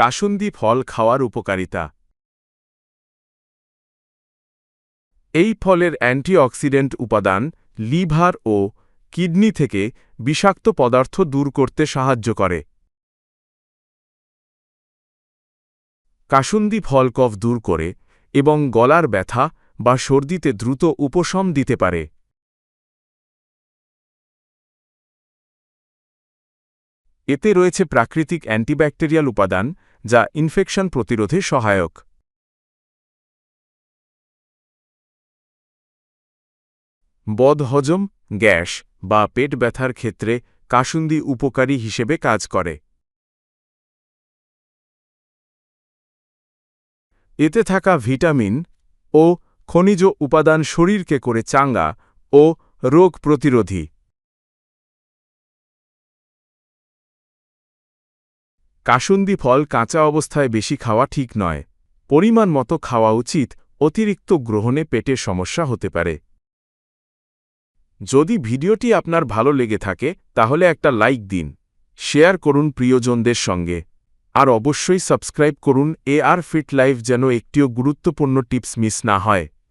কাসুন্দি ফল খাওয়ার উপকারিতা। এই ফলের অ্যান্টিঅক্সিডেন্ট উপাদান লিভার ও কিডনি থেকে বিষাক্ত পদার্থ দূর করতে সাহায্য করে। কাসুন্দি ফল কফ দূর করে এবং গলার ব্যথা বা সর্দিতে দ্রুত উপশম দিতে পারে। এতে রয়েছে প্রাকৃতিক অ্যান্টিব্যাকটেরিয়াল উপাদান, যা ইনফেকশন প্রতিরোধে সহায়ক। বদহজম, গ্যাস, বা পেট ব্যথার ক্ষেত্রে কাসুন্দি উপকারী হিসেবে কাজ করে। এতে থাকা ভিটামিন ও খনিজ উপাদান শরীরকে করে চাঙ্গা ও রোগ প্রতিরোধী। কাসুন্দি ফল কাঁচা অবস্থায় বেশি খাওয়া ঠিক নয়। পরিমাণ মতো খাওয়া উচিত, অতিরিক্ত গ্রহণে পেটের সমস্যা হতে পারে। যদি ভিডিওটি আপনার ভালো লেগে থাকে, তাহলে একটা লাইক দিন। শেয়ার করুন প্রিয়জনদের সঙ্গে। আর অবশ্যই সাবস্ক্রাইব করুন, এ আর ফিট লাইফ যেন একটিও গুরুত্বপূর্ণ টিপস মিস না হয়।